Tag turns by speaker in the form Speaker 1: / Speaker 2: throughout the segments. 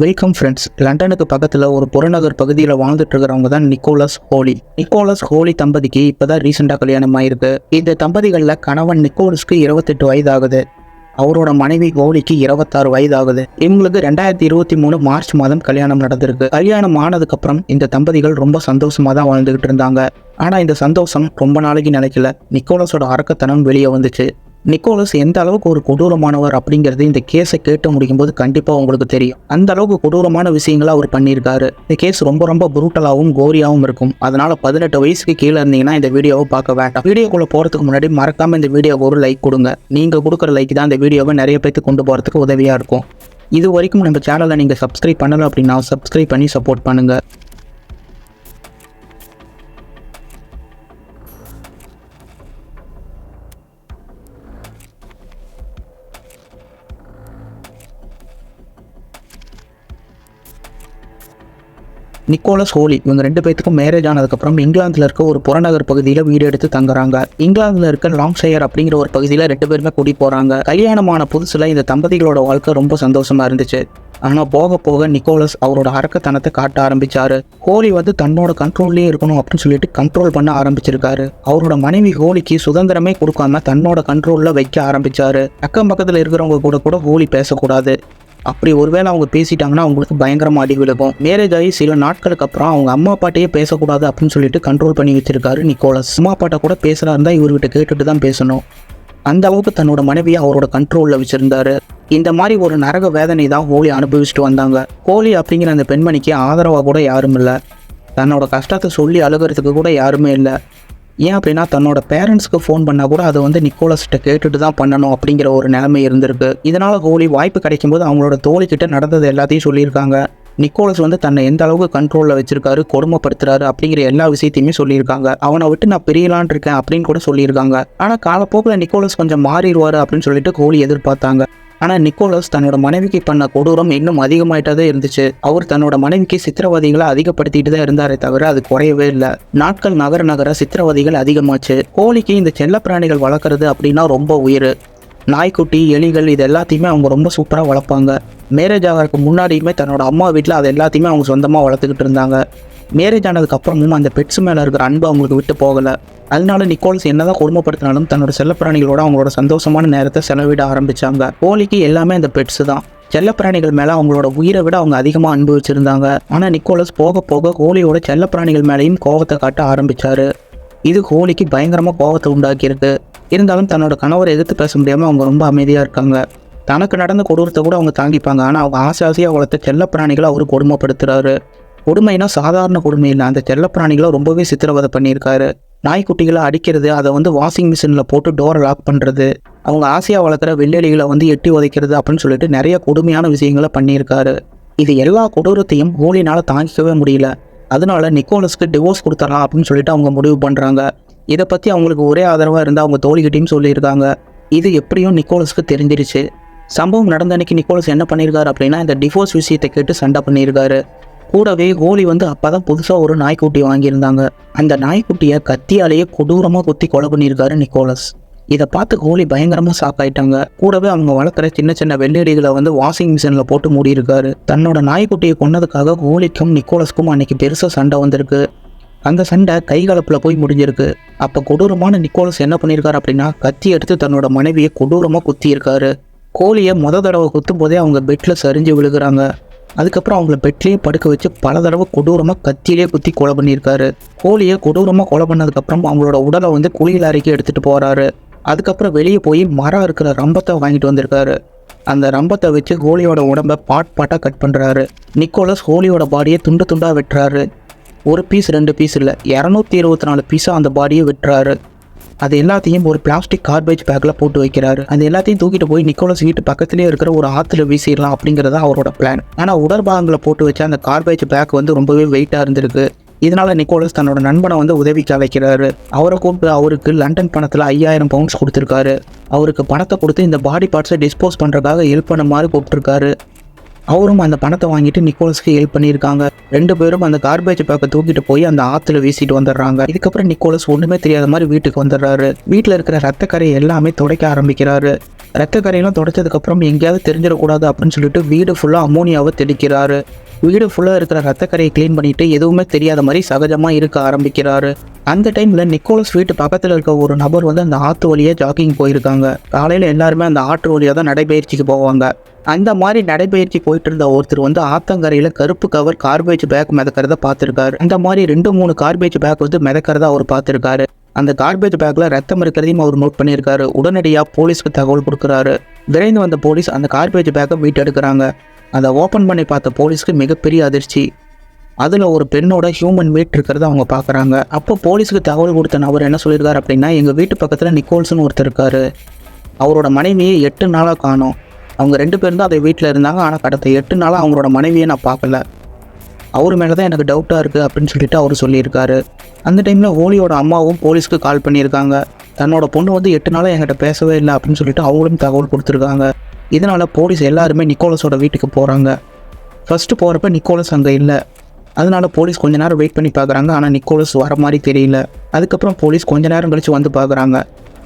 Speaker 1: Welcome friends லண்டனுக்கு பக்கத்தில் ஒரு புறநகர் பகுதியில் வாழ்ந்துட்டு இருக்கிறவங்க தான் நிக்கோலஸ் ஹோலி. நிக்கோலஸ் ஹோலி தம்பதிக்கு இப்போதான் ரீசெண்டாக கல்யாணம் ஆயிருக்கு. இந்த தம்பதிகளில் கணவன் நிக்கோலஸ்க்கு இருபத்தெட்டு வயது ஆகுது அவரோட மனைவி ஹோலிக்கு இருபத்தாறு வயது ஆகுது இவங்களுக்கு ரெண்டாயிரத்தி இருபத்தி மூணு மார்ச் மாதம் கல்யாணம் நடந்திருக்கு. கல்யாணம் ஆனதுக்கப்புறம் இந்த தம்பதிகள் ரொம்ப சந்தோஷமாக தான் வாழ்ந்துகிட்டு இருந்தாங்க. ஆனால் இந்த சந்தோஷம் ரொம்ப நாளைக்கு நினைக்கல நிக்கோலஸோட அரக்கத்தனம் வெளியே வந்துச்சு. நிக்கோலஸ் எந்த அளவுக்கு ஒரு கொடூரமானவர் அப்படிங்கிறது இந்த கேஸை கேட்டு முடிக்கும்போது கண்டிப்பாக உங்களுக்கு தெரியும். அந்த அளவுக்கு கொடூரமான விஷயங்களை அவர் பண்ணியிருக்காரு. இந்த கேஸ் ரொம்ப ரொம்ப புரூட்டலாகவும் கோரியாகவும் இருக்கும். அதனால பதினெட்டு வயசுக்கு கீழே இருந்தீங்கன்னா இந்த வீடியோவை பார்க்க வேண்டாம். வீடியோக்குள்ள போகிறதுக்கு முன்னாடி மறக்காம இந்த வீடியோவுக்கு ஒரு லைக் கொடுங்க. நீங்கள் கொடுக்குற லைக் தான் இந்த வீடியோவை நிறைய பேருக்கு கொண்டு போகிறதுக்கு உதவியாக இருக்கும். இது வரைக்கும் நம்ம சேனலை நீங்கள் சப்ஸ்கிரைப் பண்ணலை அப்படின்னா சப்ஸ்கிரைப் பண்ணி சப்போர்ட் பண்ணுங்கள் நிக்கோலஸ் ஹோலி இவங்க ரெண்டு பேத்துக்கும் மேரேஜ் ஆனதுக்கப்புறம் இங்கிலாந்தில் இருக்க ஒரு புறநகர் பகுதியில் வீடு எடுத்து தங்குறாங்க. இங்கிலாந்தில் இருக்க லாங்ஷயர் அப்படிங்கிற ஒரு பகுதியில் ரெண்டு பேருமே கூடி போகிறாங்க கல்யாணமான புதுசில் இந்த தம்பதிகளோட வாழ்க்கை ரொம்ப சந்தோஷமாக இருந்துச்சு. ஆனால் போக போக நிக்கோலஸ் அவரோட அரக்கத்தனத்தை காட்ட ஆரம்பிச்சாரு. ஹோலி வந்து தன்னோட கண்ட்ரோல்லேயே இருக்கணும் அப்படின்னு சொல்லிட்டு கண்ட்ரோல் பண்ண ஆரம்பிச்சிருக்காரு. அவரோட மனைவி ஹோலிக்கு சுதந்திரமே கொடுக்காம தன்னோட கண்ட்ரோலில் வைக்க ஆரம்பிச்சாரு. அக்கம் பக்கத்தில் இருக்கிறவங்க கூட கூட ஹோலி பேசக்கூடாது. அப்படி ஒருவேளை அவங்க பேசிட்டாங்கன்னா அவங்களுக்கு பயங்கரமாக அடி விழுகும். மேரேஜ் ஆகி சில நாட்களுக்கு அப்புறம் அவங்க அம்மா அப்பாட்டையே பேசக்கூடாது அப்படின்னு சொல்லிட்டு கண்ட்ரோல் பண்ணி வச்சிருக்காரு நிக்கோலஸ். அம்மா அப்பாட்ட கூட பேசுறா இருந்தால் இவர்கிட்ட கேட்டுட்டு தான் பேசணும். அந்த அளவுக்கு தன்னோட மனைவியை அவரோட கண்ட்ரோலில் வச்சிருந்தாரு. இந்த மாதிரி ஒரு நரக வேதனை தான் ஹோலி அனுபவிச்சுட்டு வந்தாங்க. ஹோலி அப்படிங்கிற அந்த பெண்மணிக்கு ஆதரவாக கூட யாரும் இல்லை. தன்னோட கஷ்டத்தை சொல்லி அழுகிறதுக்கு கூட யாருமே இல்லை. ஏன் அப்படின்னா தன்னோட பேரண்ட்ஸ்க்கு ஃபோன் பண்ணால் கூட அதை வந்து நிக்கோலஸ்கிட்ட கேட்டுட்டு தான் பண்ணணும் அப்படிங்கிற ஒரு நிலைமை இருந்திருக்கு. இதனால் கோலி வாய்ப்பு கிடைக்கும்போது அவங்களோட தோழிக்கிட்ட நடந்தது எல்லாத்தையும் சொல்லியிருக்காங்க. நிக்கோலஸ் வந்து தன்னை எந்த அளவுக்கு கண்ட்ரோலில் வச்சிருக்காரு கொடுமைப்படுத்துறாரு அப்படிங்கிற எல்லா விஷயத்தையுமே சொல்லியிருக்காங்க. அவனை விட்டு நான் பிரியலான் இருக்கேன் அப்படின்னு கூட சொல்லியிருக்காங்க. ஆனால் காலப்போக்கில் நிக்கோலஸ் கொஞ்சம் மாறிடுவார் அப்படின்னு சொல்லிட்டு கோலி எதிர்பார்த்தாங்க. ஆனால் நிக்கோலஸ் தன்னோட மனைவிக்கு பண்ண கொடூரம் இன்னும் அதிகமாயிட்டதே இருந்துச்சு. அவர் தன்னோட மனைவிக்கு சித்திரவதைகளை அதிகப்படுத்திட்டு தான் இருந்தாரே தவிர அது குறையவே இல்லை. நாட்கள் நகர நகர சித்திரவதைகள் அதிகமாச்சு. கோழிக்கு இந்த செல்லப்பிராணிகள் வளர்க்குறது அப்படின்னா ரொம்ப உயிர். நாய்க்குட்டி எலிகள் இது எல்லாத்தையுமே அவங்க ரொம்ப சூப்பராக வளர்ப்பாங்க. மேரேஜ் ஆகிறதுக்கு முன்னாடியுமே தன்னோட அம்மா வீட்டில் அது எல்லாத்தையுமே அவங்க சொந்தமாக வளர்த்துக்கிட்டு இருந்தாங்க. மேரேஜ் ஆனதுக்கு அப்புறமும் அந்த பெட்ஸ் மேலே இருக்கிற அன்பு அவங்களுக்கு விட்டு போகலை. அதனால நிக்கோல்ஸ் என்னதான் கொடுமைப்படுத்தினாலும் தன்னோட செல்லப்பிராணிகளோட அவங்களோட சந்தோஷமான நேரத்தை செலவிட ஆரம்பிச்சாங்க. கோழிக்கு எல்லாமே அந்த பெட்ஸ் தான். செல்லப்பிராணிகள் மேலே அவங்களோட உயிரை விட அவங்க அதிகமாக அனுபவிச்சிருந்தாங்க ஆனால் நிக்கோலஸ் போக போக கோழியோட செல்லப்பிராணிகள் மேலேயும் கோவத்தை காட்ட ஆரம்பித்தார் இது கோழிக்கு பயங்கரமாக கோவத்தை உண்டாக்கியிருக்கு. இருந்தாலும் தன்னோட கணவரை எதிர்த்து பேச முடியாமல் அவங்க ரொம்ப அமைதியாக இருக்காங்க. தனக்கு நடந்த கொடூரத்தை கூட அவங்க தாங்கிப்பாங்க. ஆனால் அவங்க ஆசை ஆசையாக வளர்த்த செல்லப்பிராணிகளை அவர் கொடுமைப்படுத்துகிறாரு கொடுமைனா சாதாரண கொடுமை இல்லை. அந்த செல்லப்பிராணிகளை ரொம்பவே சித்திரவதை பண்ணியிருக்காரு. நாய்க்குட்டிகளை அடிக்கிறது அதை வந்து வாஷிங் மிஷினில் போட்டு டோரை லாக் பண்ணுறது அவங்க ஆசையாக வளர்க்குற வெள்ளெலிகளை வந்து எட்டி உதைக்கிறது அப்படின்னு சொல்லிட்டு நிறைய கொடுமையான விஷயங்களை பண்ணியிருக்காரு. இது எல்லா கொடூரத்தையும் ஹோலினால் தாங்கிக்கவே முடியல. அதனால நிக்கோலஸ்க்கு டிவோர்ஸ் கொடுத்துடலாம் அப்படின்னு சொல்லிட்டு அவங்க முடிவு பண்ணுறாங்க இதை பற்றி அவங்களுக்கு ஒரே ஆதரவாக இருந்தால் அவங்க தோழிகிட்டையும் சொல்லியிருக்காங்க. இது எப்படியும் நிக்கோலஸ்க்கு தெரிஞ்சிருச்சு. சம்பவம் நடந்த அன்னைக்கு நிக்கோலஸ் என்ன பண்ணியிருக்காரு அப்படின்னா இந்த டிவோர்ஸ் விஷயத்தை கேட்டு சண்டை பண்ணியிருக்காரு. கூடவே கோலி வந்து அப்போ தான் புதுசாக ஒரு நாய்க்குட்டி வாங்கியிருந்தாங்க. அந்த நாய்க்குட்டியை கத்தியாலேயே கொடூரமாக குத்தி கொலை பண்ணியிருக்காரு நிக்கோலஸ். இதை பார்த்து கோலி பயங்கரமாக ஷாக் ஆயிட்டாங்க. கூடவே அவங்க வளர்க்குற சின்ன சின்ன வெள்ளடிகளை வந்து வாஷிங் மிஷினில் போட்டு மூடியிருக்காரு. தன்னோட நாய்க்குட்டியை கொன்னதுக்காக கோலிக்கும் நிக்கோலஸ்க்கும் அன்னைக்கு பெருசாக சண்டை வந்திருக்கு. அந்த சண்டை கைகலப்பில் போய் முடிஞ்சிருக்கு. அப்போ கொடூரமான நிக்கோலஸ் என்ன பண்ணியிருக்காரு அப்படின்னா கத்தி எடுத்து தன்னோட மனைவியை கொடூரமாக குத்தியிருக்காரு. கோழியை மொத தடவை குத்தும் போதே அவங்க பெட்டில் சரிஞ்சு விழுகிறாங்க. அதுக்கப்புறம் அவங்கள பெட்லேயே படுக்க வச்சு பல தடவை கொடூரமாக கத்தியிலே குத்தி கொலை பண்ணியிருக்காரு. கோழியை கொடூரமாக கொலை பண்ணதுக்கப்புறம் அவங்களோட உடலை வந்து குளியல் அறைக்கு எடுத்துகிட்டு போகிறாரு அதுக்கப்புறம் வெளியே போய் மரம் இருக்கிற ரம்பத்தை வாங்கிட்டு வந்திருக்காரு. அந்த ரம்பத்தை வச்சு கோலியோட உடம்பை பாட் பாட்டாக கட் பண்ணுறாரு நிக்கோலஸ் ஹோலியோட பாடியை துண்டு துண்டாக வெட்டுறாரு. ஒரு பீஸ் ரெண்டு பீஸ் இல்லை இரநூத்தி இருபத்தி நாலு பீஸாக அந்த பாடியை வெட்டுறாரு. அது எல்லாத்தையும் ஒரு பிளாஸ்டிக் கார்பேஜ் பேக்கில் போட்டு வைக்கிறாரு. அது எல்லாத்தையும் தூக்கிட்டு போய் நிக்கோலஸ் வீட்டு பக்கத்துலேயே இருக்கிற ஒரு ஆற்றுல வீசிடலாம் அப்படிங்கிறது அவரோட பிளான் ஆனால் உடற்பாகங்களை போட்டு வச்ச அந்த கார்பேஜ் பேக் வந்து ரொம்பவே வெயிட்டாக இருந்திருக்கு. இதனால நிக்கோலஸ் தன்னோட நண்பனை வந்து உதவிக்கு அழைக்கிறாரு. அவரை கூப்பிட்டு அவருக்கு லண்டன் பணத்தில் ஐயாயிரம் பவுண்ட்ஸ் கொடுத்துருக்காரு. அவருக்கு பணத்தை கொடுத்து இந்த பாடி பார்ட்ஸை டிஸ்போஸ் பண்ணுறதுக்காக ஹெல்ப் பண்ண மாதிரி கூப்பிட்டுருக்காரு அவரும் அந்த பணத்தை வாங்கிட்டு நிக்கோலஸ்க்கு ஹெல்ப் பண்ணியிருக்காங்க. ரெண்டு பேரும் அந்த கார்பேஜ் பேக்கை தூக்கிட்டு போய் அந்த ஆற்றுல வீசிட்டு வந்துடுறாங்க. இதுக்கப்புறம் நிக்கோலஸ் ஒன்றுமே தெரியாத மாதிரி வீட்டுக்கு வந்துடுறாரு. வீட்டில் இருக்கிற ரத்தக்கரை எல்லாமே துடைக்க ஆரம்பிக்கிறாரு. ரத்தக்கரையெல்லாம் துடைச்சதுக்கப்புறம் எங்கேயாவது தெரிஞ்சிடக்கூடாது அப்படின்னு சொல்லிட்டு வீடு ஃபுல்லாக அமோனியாவை தெளிக்கிறாரு. வீடு ஃபுல்லாக இருக்கிற ரத்தக்கரையை க்ளீன் பண்ணிட்டு எதுவுமே தெரியாத மாதிரி சகஜமாக இருக்க ஆரம்பிக்கிறாரு. அந்த டைமில் நிக்கோலஸ் வீட்டு பக்கத்தில் இருக்க ஒரு நபர் வந்து அந்த ஆற்று வழியாக ஜாக்கிங் போயிருக்காங்க. காலையில் எல்லாருமே அந்த ஆற்று வழியாக தான் நடைபயிற்சிக்கு போவாங்க. அந்த மாதிரி நடைபயிற்சி போயிட்டு இருந்த ஒருத்தர் வந்து ஆத்தங்கரையில் கருப்பு கவர் கார்பேஜ் பேக் மிதக்கிறத பார்த்துருக்காரு. அந்த மாதிரி ரெண்டு மூணு கார்பேஜ் பேக் வந்து மிதக்கிறதா அவர் பார்த்துருக்காரு. அந்த கார்பேஜ் பேக்கில் ரத்தம் இருக்கிறதையும் அவர் நோட் பண்ணியிருக்காரு. உடனடியாக போலீஸ்க்கு தகவல் கொடுக்குறாரு. விரைந்து வந்த போலீஸ் அந்த கார்பேஜ் பேக்கை மீட்டெடுக்கிறாங்க. அதை ஓப்பன் பண்ணி பார்த்த போலீஸ்க்கு மிகப்பெரிய அதிர்ச்சி. அதில் ஒரு பெண்ணோட ஹியூமன் மீட் இருக்கிறத அவங்க பார்க்குறாங்க. அப்போ போலீஸுக்கு தகவல் கொடுத்த நபர் என்ன சொல்லியிருக்காரு அப்படின்னா எங்கள் வீட்டு பக்கத்தில் நிக்கோல்ஸ்னு ஒருத்தர் இருக்காரு. அவரோட மனைவியை எட்டு நாளாக காணும். அவங்க ரெண்டு பேரும் தான் அதை வீட்டில் இருந்தாங்க. ஆனால் கடந்த எட்டு நாளாக அவங்களோட மனைவியை நான் பார்க்கல. அவர் மேலே தான் எனக்கு டவுட்டாக இருக்குது அப்படின்னு சொல்லிட்டு அவர் சொல்லியிருக்காரு. அந்த டைமில் ஹோலியோட அம்மாவும் போலீஸ்க்கு கால் பண்ணியிருக்காங்க. தன்னோட பொண்ணு வந்து எட்டு நாளாக என்கிட்ட பேசவே இல்லை அப்படின்னு சொல்லிட்டு அவங்களும் தகவல் கொடுத்துருக்காங்க. இதனால் போலீஸ் எல்லாருமே நிக்கோலஸோட வீட்டுக்கு போகிறாங்க ஃபஸ்ட்டு போகிறப்ப நிக்கோலஸ் அங்கே இல்லை. அதனால் போலீஸ் கொஞ்ச நேரம் வெயிட் பண்ணி பார்க்குறாங்க ஆனால் நிக்கோலஸ் வர மாதிரி தெரியல. அதுக்கப்புறம் போலீஸ் கொஞ்ச நேரம் கழித்து வந்து பார்க்குறாங்க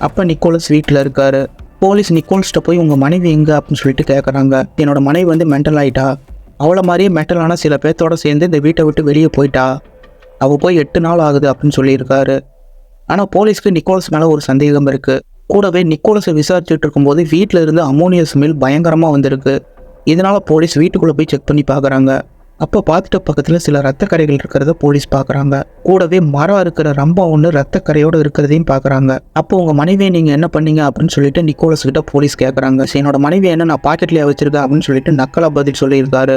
Speaker 1: அப்போ நிக்கோலஸ் வீட்டில் இருக்காரு. போலீஸ் நிக்கோல்ஸ்ட்ட போய் உங்கள் மனைவி எங்கே அப்படின்னு சொல்லிட்டு கேட்குறாங்க என்னோட மனைவி வந்து மென்டல் ஆயிட்டா. அவளை மாதிரியே மென்டலான சில பேர்த்தோட சேர்ந்து இந்த வீட்டை விட்டு வெளியே போயிட்டா. அவள் போய் எட்டு நாள் ஆகுது அப்படின்னு சொல்லியிருக்காரு. ஆனால் போலீஸ்க்கு நிக்கோலஸ் மேலே ஒரு சந்தேகம் இருக்குது கூடவே நிக்கோலஸை விசாரிச்சுட்டு இருக்கும்போது வீட்டில் இருந்து அமோனியா ஸ்மெல் பயங்கரமாக வந்திருக்கு. இதனால் போலீஸ் வீட்டுக்குள்ளே போய் செக் பண்ணி பார்க்குறாங்க. அப்போ பார்த்துட்ட பக்கத்தில் சில ரத்தக்கரைகள் இருக்கிறத போலீஸ் பார்க்குறாங்க. கூடவே மரம் இருக்கிற ரம்பம் ஒன்று ரத்தக்கரையோடு இருக்கிறதையும் பார்க்குறாங்க. அப்போ உங்கள் மனைவியை நீங்கள் என்ன பண்ணீங்க அப்படின்னு சொல்லிட்டு நிக்கோலஸ் கிட்ட போலீஸ் கேட்குறாங்க சரி என்னோட மனைவி என்ன நான் பாக்கெட்லேயே வச்சிருக்கேன் அப்படின்னு சொல்லிட்டு நக்கலா பதில் சொல்லியிருக்காரு.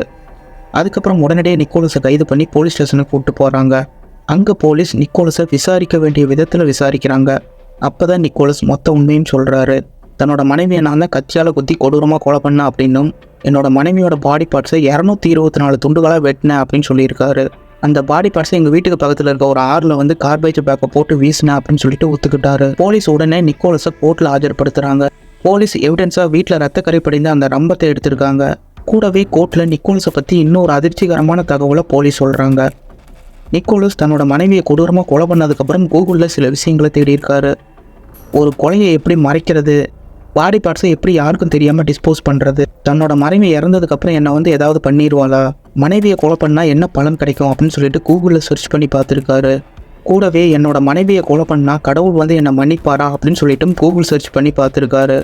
Speaker 1: அதுக்கப்புறம் உடனடியே நிக்கோலஸை கைது பண்ணி போலீஸ் ஸ்டேஷனுக்கு கூப்பிட்டு போகிறாங்க அங்கே போலீஸ் நிக்கோலஸை விசாரிக்க வேண்டிய விதத்தில் விசாரிக்கிறாங்க. அப்போ தான் நிக்கோலஸ் மொத்த உண்மையும் சொல்கிறாரு தன்னோட மனைவியை நான் தான் கத்தியால் குத்தி கொடூரமாக கொலை பண்ணேன் அப்படின்னும் என்னோட மனைவியோட பாடி பார்ட்ஸை இரநூத்தி இருபத்தி நாலு துண்டுகளாக வெட்டினேன் அப்படின்னு சொல்லியிருக்காரு. அந்த பாடி பார்ட்ஸை எங்கள் வீட்டுக்கு பக்கத்தில் இருக்க ஒரு ஆறில் வந்து கார்பேஜ் பேக்கை போட்டு வீசினேன் அப்படின்னு சொல்லிட்டு ஒத்துக்கிட்டாரு. போலீஸ் உடனே நிக்கோலஸை கோர்ட்டில் ஆஜர்படுத்துகிறாங்க போலீஸ் எவிடன்ஸாக வீட்டில் ரத்தக்கரை படிந்து அந்த ரம்பத்தை எடுத்திருக்காங்க. கூடவே கோர்ட்டில் நிக்கோலஸை பற்றி இன்னொரு அதிர்ச்சிகரமான தகவலை போலீஸ் சொல்கிறாங்க நிக்கோலஸ் தன்னோட மனைவியை கொடூரமாக கொலை பண்ணதுக்கப்புறம் கூகுளில் சில விஷயங்களை தேடியிருக்காரு. ஒரு கொலையை எப்படி மறைக்கிறது? பாடி பார்ட்ஸை எப்படி யாருக்கும் தெரியாமல் டிஸ்போஸ் பண்ணுறது தன்னோட மனைவி இறந்ததுக்கப்புறம் என்னை வந்து ஏதாவது பண்ணிடுவாளா மனைவியை கொலை பண்ணால் என்ன பலன் கிடைக்கும் அப்படின்னு சொல்லிட்டு கூகுளில் சர்ச் பண்ணி பார்த்துருக்காரு. கூடவே என்னோட மனைவியை கொலை பண்ணால் கடவுள் வந்து என்னை மன்னிப்பாரா அப்படின்னு சொல்லிட்டும் கூகுள் சர்ச் பண்ணி பார்த்துருக்காரு.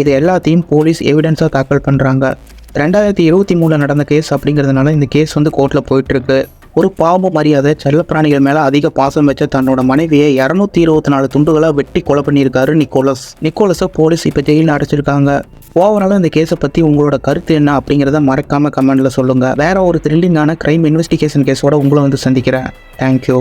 Speaker 1: இது எல்லாத்தையும் போலீஸ் எவிடன்ஸாக தாக்கல் பண்ணுறாங்க ரெண்டாயிரத்தி இருபத்தி மூணில் நடந்த கேஸ் அப்படிங்கிறதுனால இந்த கேஸ் வந்து கோர்ட்டில் போயிட்டுருக்கு ஒரு பாம்பு மரியாதை செல்லப்பிராணிகள் மேலே அதிக பாசம் வச்ச தன்னோட மனைவியை இரநூத்தி இருபத்தி நாலு துண்டுகளாக வெட்டி கொலை பண்ணியிருக்காரு நிக்கோலஸ். நிக்கோலஸை போலீஸ் இப்போ ஜெயிலில் அடைச்சிருக்காங்க. ஓவராலாக இந்த கேஸை பற்றி உங்களோட கருத்து என்ன அப்படிங்கிறத மறக்காமல் கமெண்டில் சொல்லுங்கள் வேற ஒரு த்ரில்லிங்கான க்ரைம் இன்வெஸ்டிகேஷன் கேஸோட உங்களை வந்து சந்திக்கிறேன். தேங்க்யூ